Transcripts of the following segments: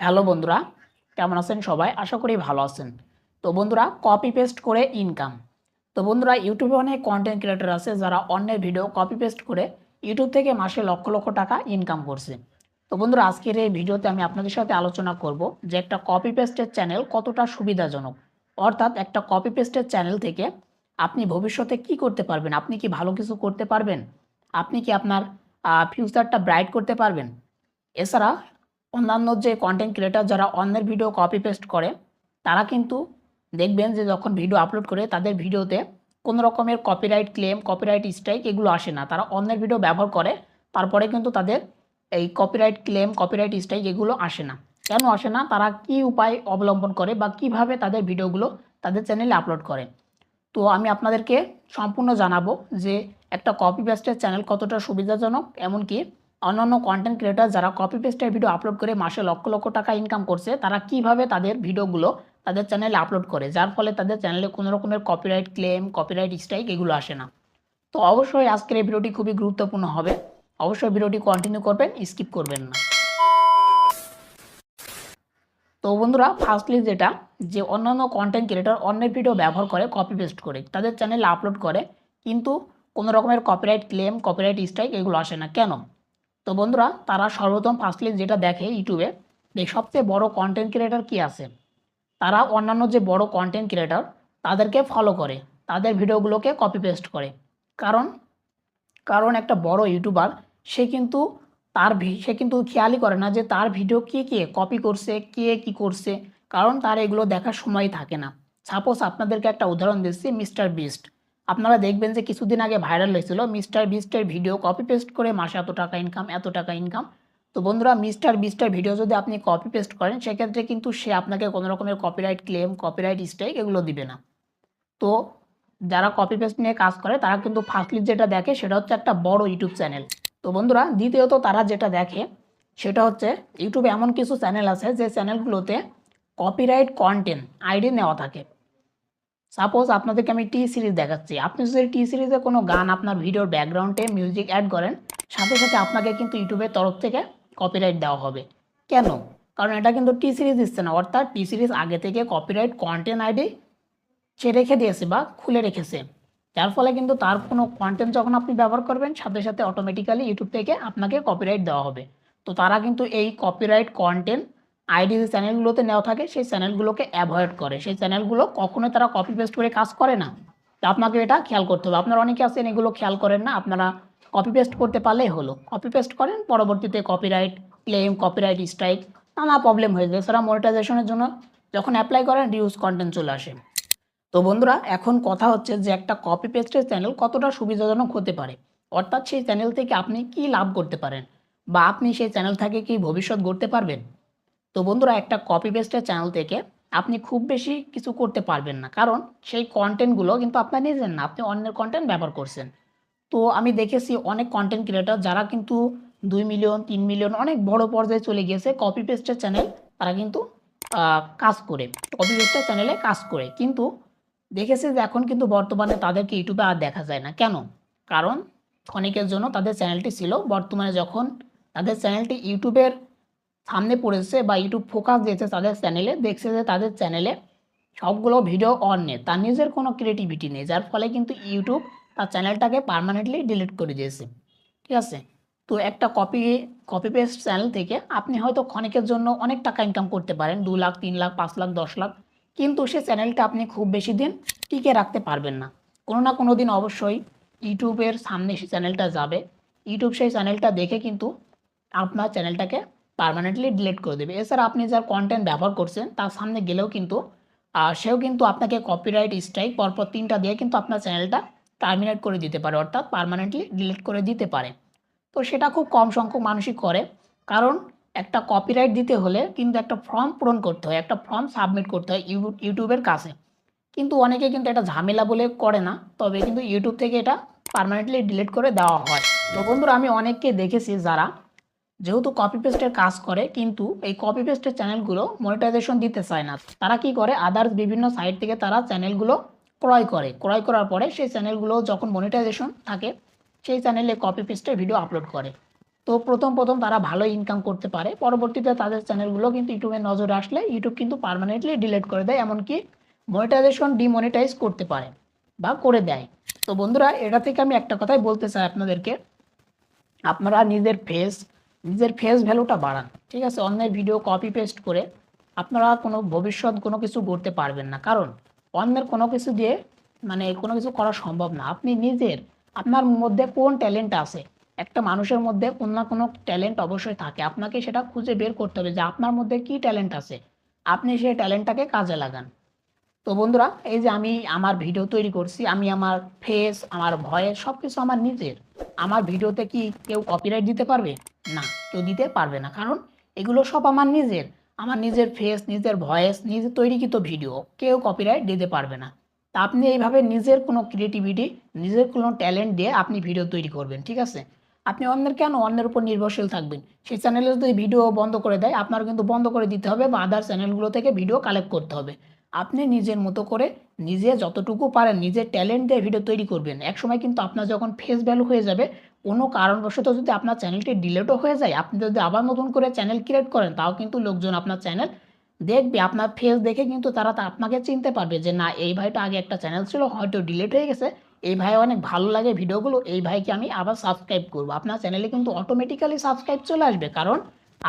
Hello বন্ধুরা, কেমন আছেন সবাই? আশা করি ভালো আছেন। তো বন্ধুরা কপি পেস্ট করে ইনকাম তো বন্ধুরা ইউটিউবে অনেক কন্টেন্ট ক্রিয়েটর আছে যারা অন্যের ভিডিও কপি পেস্ট করে ইউটিউব থেকে মাসে লক্ষ লক্ষ টাকা ইনকাম করছে। তো বন্ধুরা, আজকের এই ভিডিওতে আমি আপনাদের সাথে আলোচনা করব যে একটা কপি পেস্টের চ্যানেল কতটা সুবিধাজনক। অর্থাৎ একটা কপি পেস্টের চ্যানেল থেকে আপনি ভবিষ্যতে কি করতে পারবেন? আপনি কি ভালো কিছু করতে পারবেন? আপনি কি আপনার ফিউচারটা ব্রাইট করতে পারবেন? এছাড়া অন্যান্য যে কন্টেন্ট ক্রিয়েটার যারা অন্যের ভিডিও কপি পেস্ট করে, তারা কিন্তু দেখবেন যে যখন ভিডিও আপলোড করে, তাদের ভিডিওতে কোনো রকমের কপিরাইট ক্লেম কপিরাইট স্ট্রাইক এগুলো আসে না। তারা অন্যের ভিডিও ব্যবহার করে, তারপরে কিন্তু তাদের এই কপিরাইট ক্লেম কপিরাইট স্ট্রাইক এগুলো আসে না। কেন আসে না? তারা কি উপায় অবলম্বন করে বা কীভাবে তাদের ভিডিওগুলো তাদের চ্যানেলে আপলোড করে? তো আমি আপনাদেরকে সম্পূর্ণ জানাব যে একটা কপি পেস্টের চ্যানেল কতটা সুবিধাজনক, এমনকি অন্যান্য কন্টেন্ট ক্রিয়েটার যারা কপি পেস্টের ভিডিও আপলোড করে মাসে লক্ষ লক্ষ টাকা ইনকাম করছে, তারা কীভাবে তাদের ভিডিওগুলো তাদের চ্যানেলে আপলোড করে? যার ফলে তাদের চ্যানেলে কোনো রকমের কপিরাইট ক্লেম কপিরাইট স্ট্রাইক এগুলো আসে না। তো অবশ্যই আজকের এই ভিডিওটি খুবই গুরুত্বপূর্ণ হবে। অবশ্যই ভিডিওটি কন্টিনিউ করবেন স্কিপ করবেন না। তো বন্ধুরা ফার্স্টলি যেটা, যে অন্যান্য কন্টেন্ট ক্রিয়েটর অন্যের ভিডিও ব্যবহার করে কপি পেস্ট করে, তাদের চ্যানেলে আপলোড করে, কিন্তু কোনো রকমের কপিরাইট ক্লেম কপিরাইট স্ট্রাইক এগুলো আসে না। কেন? তো বন্ধুরা, তারা সর্বপ্রথম ফার্স্টলি যেটা দেখে ইউটিউবে যে সবচেয়ে বড় কন্টেন্ট ক্রিয়েটার কি আছে? তারা অন্যান্য যে বড় কন্টেন্ট ক্রিয়েটার তাদেরকে ফলো করে, তাদের ভিডিওগুলোকে কপি পেস্ট করে। কারণ কারণ একটা বড় ইউটিউবার, সে কিন্তু তার সে কিন্তু খেয়ালই করে না যে তার ভিডিও কে কে কপি করছে, কে কি করছে। কারণ তার এগুলো দেখার সময় থাকে না। সাপোজ আপনাদেরকে একটা উদাহরণ দিচ্ছি মিস্টার বিস্ট আপনারা দেখবেন যে কিছুদিন আগে ভাইরাল হয়েছিল মিস্টার বিস্টের ভিডিও কপি পেস্ট করে মাসে এত টাকা ইনকাম এত টাকা ইনকাম তো বন্ধুরা, মিস্টার বিস্টার ভিডিও যদি আপনি কপি পেস্ট করেন, সেক্ষেত্রে কিন্তু সে আপনাকে কোনো রকমের কপিরাইট ক্লেম কপিরাইট স্ট্রাইক এগুলো দিবে না। তো যারা কপি পেস্ট নিয়ে কাজ করে, তারা কিন্তু ফার্স্টলি যেটা দেখে, সেটা হচ্ছে একটা বড় ইউটিউব চ্যানেল। তো বন্ধুরা, দ্বিতীয়ত তারা যেটা দেখে, সেটা হচ্ছে ইউটিউবে এমন কিছু চ্যানেল আছে যে চ্যানেলগুলোতে কপিরাইট কন্টেন্ট আইডি নেওয়া থাকে। সাপোজ আপনাদেরকে আমি টি সিরিজ দেখাচ্ছি। আপনি যদি টি সিরিজে কোনো গান আপনার ভিডিওর ব্যাকগ্রাউন্ডে মিউজিক অ্যাড করেন, সাথে সাথে আপনাকে কিন্তু ইউটিউবের তরফ থেকে কপিরাইট দেওয়া হবে। কেন? কারণ এটা কিন্তু টি সিরিজ দিচ্ছে না। অর্থাৎ টি সিরিজ আগে থেকে কপিরাইট কন্টেন্ট আইডি সে রেখে দিয়েছে বা খুলে রেখেছে। যার ফলে কিন্তু তার কোনো কন্টেন্ট যখন আপনি ব্যবহার করবেন, সাথে সাথে অটোমেটিক্যালি ইউটিউব থেকে আপনাকে কপিরাইট দেওয়া হবে। তো তারা কিন্তু এই কপিরাইট কন্টেন্ট আইডি যে চ্যানেলগুলোতে নেওয়া থাকে, সেই চ্যানেলগুলোকে অ্যাভয়েড করে। সেই চ্যানেলগুলো কখনোই তারা কপি পেস্ট করে কাজ করে না। তো আপনাকে এটা খেয়াল করতে হবে। আপনারা অনেকে আছেন, এগুলো খেয়াল করেন না, আপনারা কপি পেস্ট করতে পারলেই হলো। কপি পেস্ট করেন, পরবর্তীতে কপিরাইট ক্লেম কপিরাইট স্ট্রাইক নানা প্রবলেম হয়ে যায়। এছাড়া মনিটাইজেশনের জন্য যখন অ্যাপ্লাই করেন রিউজ কন্টেন্ট চলে আসে। তো বন্ধুরা, এখন কথা হচ্ছে যে একটা কপি পেস্টের চ্যানেল কতটা সুবিধাজনক হতে পারে? অর্থাৎ সেই চ্যানেল থেকে আপনি কি লাভ করতে পারেন? বা আপনি সেই চ্যানেল থেকে কি ভবিষ্যৎ গড়তে পারবেন? তো বন্ধুরা একটা কপি পেস্টের চ্যানেল থেকে আপনি খুব বেশি কিছু করতে পারবেন না। কারণ সেই কন্টেন্টগুলো কিন্তু আপনার নিজের না, আপনি অন্যের কন্টেন্ট ব্যবহার করছেন। তো আমি দেখেছি অনেক কন্টেন্ট ক্রিয়েটর যারা কিন্তু দুই মিলিয়ন তিন মিলিয়ন অনেক বড় পর্যায়ে চলে গিয়েছে কপি পেস্টের চ্যানেল তারা কিন্তু কাজ করে কপি পেস্টের চ্যানেলে কাজ করে। কিন্তু দেখেছি যে এখন কিন্তু বর্তমানে তাদেরকে ইউটিউবে আর দেখা যায় না। কেন? কারণ ক্ষণিকের জন্য তাদের চ্যানেলটি ছিল, বর্তমানে যখন তাদের চ্যানেলটি ইউটিউবের সামনে পড়েছে বা ইউটিউব ফোকাস দিয়েছে তাদের চ্যানেলে দেখছে যে তাদের চ্যানেলে সবগুলো ভিডিও অন নেই তার নিজের কোনো ক্রিয়েটিভিটি নেই, যার ফলে কিন্তু ইউটিউব তার চ্যানেলটাকে পার্মানেন্টলি ডিলিট করে দিয়েছে, ঠিক আছে? তো একটা কপি কপি পেস্ট চ্যানেল থেকে আপনি হয়তো ক্ষণিকের জন্য অনেক টাকা ইনকাম করতে পারেন, দু লাখ, তিন লাখ, পাঁচ লাখ, দশ লাখ, কিন্তু সে চ্যানেলটা আপনি খুব বেশি দিন টিকে রাখতে পারবেন না। কোনো না কোনো দিন অবশ্যই ইউটিউবের সামনে সেই চ্যানেলটা যাবে। ইউটিউব সেই চ্যানেলটা দেখে কিন্তু আপনার চ্যানেলটাকে পার্মানেন্টলি ডিলিট করে দেবে। এছাড়া আপনি যার কন্টেন্ট ব্যবহার করছেন, তার সামনে গেলেও কিন্তু সেও কিন্তু আপনাকে কপিরাইট স্ট্রাইক পরপর তিনটা দিয়ে কিন্তু আপনার চ্যানেলটা টার্মিনেট করে দিতে পারে, অর্থাৎ পার্মানেন্টলি ডিলিট করে দিতে পারে। তো সেটা খুব কম সংখ্যক মানুষই করে। কারণ একটা কপিরাইট দিতে হলে কিন্তু একটা ফর্ম পূরণ করতে হয়, একটা ফর্ম সাবমিট করতে হয় ইউ- ইউটিউবের কাছে। কিন্তু অনেকে কিন্তু এটা ঝামেলা বলে করে না, তবে কিন্তু ইউটিউব থেকে এটা পার্মানেন্টলি ডিলিট করে দেওয়া হয়। তো বন্ধুরা, আমি অনেককে দেখেছি যারা যেহেতু কপি পেস্টের কাজ করে, কিন্তু এই কপি পেস্টের চ্যানেলগুলো মনিটাইজেশন দিতে চায় না। তারা কি করে? আদার্স বিভিন্ন সাইট থেকে তারা চ্যানেলগুলো ক্রয় করে। ক্রয় করার পরে সেই চ্যানেলগুলো যখন মনিটাইজেশন থাকে, সেই চ্যানেলে কপি পেস্টের ভিডিও আপলোড করে। তো প্রথম প্রথম তারা ভালো ইনকাম করতে পারে। পরবর্তীতে তাদের চ্যানেলগুলো কিন্তু ইউটিউবে নজরে আসলে ইউটিউব কিন্তু পার্মানেন্টলি ডিলিট করে দেয়, এমনকি মনিটাইজেশন ডিমনিটাইজ করতে পারে বা করে দেয়। তো বন্ধুরা, এটা থেকে আমি একটা কথাই বলতে চাই আপনাদেরকে। আপনারা নিজের ফেস নিজের ফেস ভ্যালুটা বাড়ান, ঠিক আছে? অন্যের ভিডিও কপি পেস্ট করে আপনারা কোনো ভবিষ্যৎ কোনো কিছু করতে পারবেন না। কারণ অন্যের কোনো কিছু দিয়ে মানে কোনো কিছু করা সম্ভব না। আপনি নিজের, আপনার মধ্যে কোন ট্যালেন্ট আছে? একটা মানুষের মধ্যে কোনো না কোনো ট্যালেন্ট অবশ্যই থাকে। আপনাকে সেটা খুঁজে বের করতে হবে যে আপনার মধ্যে কি ট্যালেন্ট আছে। আপনি সেই ট্যালেন্টটাকে কাজে লাগান। তো বন্ধুরা, এই যে আমি আমার ভিডিও তৈরি করছি, আমি আমার ফেস আমার ভয়েস সব কিছু আমার নিজের। আমার ভিডিওতে কি কেউ কপিরাইট দিতে পারবে? না, কেউ দিতে পারবে না। কারণ এগুলো সব আমার নিজের। আমার নিজের ফেস নিজের ভয়েস নিজের তৈরিকৃত ভিডিও কেউ কপিরাইট দিতে পারবে না। তা আপনি এইভাবে নিজের কোনো ক্রিয়েটিভিটি নিজের কোনো ট্যালেন্ট দিয়ে আপনি ভিডিও তৈরি করবেন, ঠিক আছে? আপনি অন্যের কেন অন্যের উপর নির্ভরশীল থাকবেন? সেই চ্যানেলে যদি ভিডিও বন্ধ করে দেয় আপনার কিন্তু বন্ধ করে দিতে হবে বা আদার চ্যানেলগুলো থেকে ভিডিও কালেক্ট করতে হবে। আপনি নিজের মতো করে নিজে যতটুকু পারেন, নিজের ট্যালেন্ট দিয়ে ভিডিও তৈরি করবেন। একসময় কিন্তু আপনার যখন ফেস ভ্যালু হয়ে যাবে, কোনো কারণবশত যদি আপনার চ্যানেলটি ডিলেটও হয়ে যায়, আপনি যদি আবার নতুন করে চ্যানেল ক্রিয়েট করেন, তাও কিন্তু লোকজন আপনার চ্যানেল দেখবে, আপনার ফেস দেখে কিন্তু তারা তা আপনাকে চিনতে পারবে যে, না, এই ভাইটা আগে একটা চ্যানেল ছিল, হয়তো ডিলেট হয়ে গেছে। এই ভাই অনেক ভালো লাগে ভিডিওগুলো এই ভাইকে আমি আবার সাবস্ক্রাইব করব। আপনার চ্যানেলে কিন্তু অটোমেটিক্যালি সাবস্ক্রাইব চলে আসবে, কারণ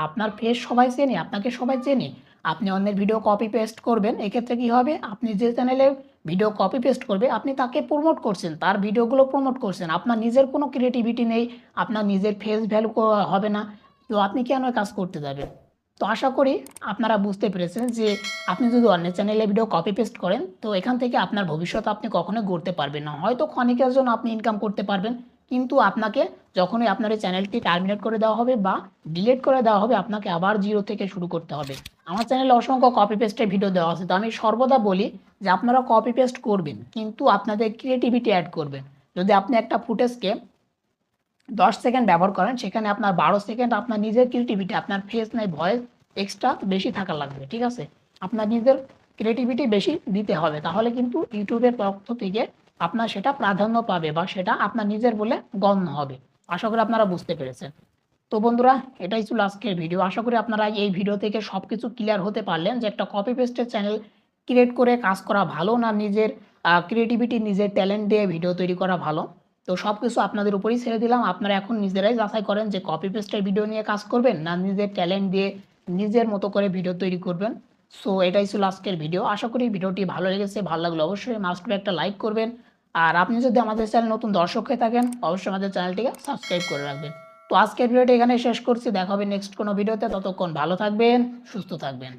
আপনার ফেস সবাই চেনে, আপনাকে সবাই চেনে। আপনি অন্যের ভিডিও কপি পেস্ট করবেন, এক্ষেত্রে কি হবে? আপনি যে চ্যানেলে ভিডিও কপি পেস্ট করবে আপনি তাকে প্রমোট করছেন, তার ভিডিওগুলো প্রমোট করছেন। আপনার নিজের কোনো ক্রিয়েটিভিটি নেই, আপনার নিজের ফেস ভ্যালু হবে না। তো আপনি কেন কাজ করতে যাবেন? তো আশা করি আপনারা বুঝতে পেরেছেন যে আপনি যদি অন্যের চ্যানেলে ভিডিও কপি পেস্ট করেন, তো এখান থেকে আপনার ভবিষ্যৎ আপনি কখনোই গড়তে পারবেন না। হয়তো ক্ষণিকের জন্য আপনি ইনকাম করতে পারবেন, কিন্তু আপনাকে যখনই আপনার এই চ্যানেলটি টার্মিনেট করে দেওয়া হবে বা ডিলিট করে দেওয়া হবে, আপনাকে আবার জিরো থেকে শুরু করতে হবে। আমার চ্যানেলে অসংখ্য কপি পেস্টের ভিডিও দেওয়া আছে। তো আমি সর্বদা বলি যে আপনারা কপি পেস্ট করবেন, কিন্তু আপনাদের ক্রিয়েটিভিটি অ্যাড করবেন। যদি আপনি একটা ফুটেজকে দশ সেকেন্ড ব্যবহার করেন, সেখানে আপনার বারো সেকেন্ড আপনার নিজের ক্রিয়েটিভিটি আপনার ফেস নাই ভয়েস এক্সট্রা বেশি থাকা লাগবে, ঠিক আছে? আপনার নিজের ক্রিয়েটিভিটি বেশি দিতে হবে। তাহলে কিন্তু ইউটিউবের পক্ষ থেকে আপনার সেটা প্রাধান্য পাবে বা সেটা আপনার নিজের বলে গণ্য হবে। আশা করি আপনারা বুঝতে পেরেছেন। তো বন্ধুরা, এটাই ছিল আজকের ভিডিও। আশা করি আপনারা এই ভিডিও থেকে সব কিছু ক্লিয়ার হতে পারলেন যে একটা কপি পেস্টের চ্যানেল ক্রিয়েট করে কাজ করা ভালো না নিজের ক্রিয়েটিভিটি নিজের ট্যালেন্ট দিয়ে ভিডিও তৈরি করা ভালো? তো সব কিছু আপনাদের উপরেই ছেড়ে দিলাম। আপনারা এখন নিজেরাই যাচাই করেন যে কপি পেস্টের ভিডিও নিয়ে কাজ করবেন না নিজের ট্যালেন্ট দিয়ে নিজের মতো করে ভিডিও তৈরি করবেন? সো এটাই ছিল আজকের ভিডিও আশা করি ভিডিওটি ভালো লেগেছে। ভালো লাগলে অবশ্যই মাস্ট একটা লাইক করবেন। আর আপনি যদি আমাদের চ্যানেল নতুন দর্শক হয়ে থাকেন, অবশ্যই আমাদের চ্যানেলটিকে সাবস্ক্রাইব করে রাখবেন। তো আজকের ভিডিওটি এখানে শেষ করছি। দেখা হবে নেক্সট কোনো ভিডিওতে। ততক্ষণ ভালো থাকবেন, সুস্থ থাকবেন।